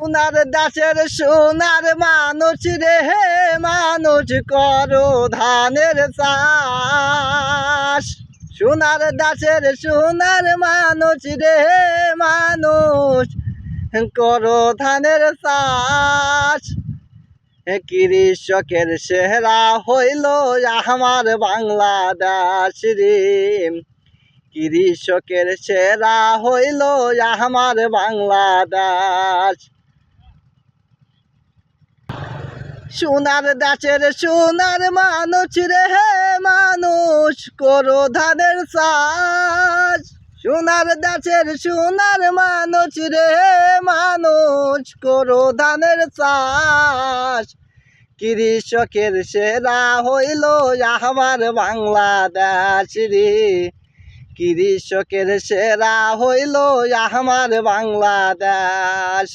সোনার দাসের, সোনার মানুষ রে হে মানুষ, করো ধানের চাষ। সোনার দাসের, সোনার মানুষ রে মানুষ, করো ধানের চাষ। কৃষকের সেহরা হইল আমার বাংলাদেশ রে। কৃষকের সেরা হইল আমার বাংলাদেশ। সোনার দাসের সোনার মানুষ রে হে মানুষ, করো ধানের চাষ। সোনার দাসের সোনার মানুষ রে মানুষ, করো ধানের চাষ। কৃষকের সেরা হইল আমার বাংলাদেশ রে। কৃষকের সেরা হইল আমার বাংলাদেশ।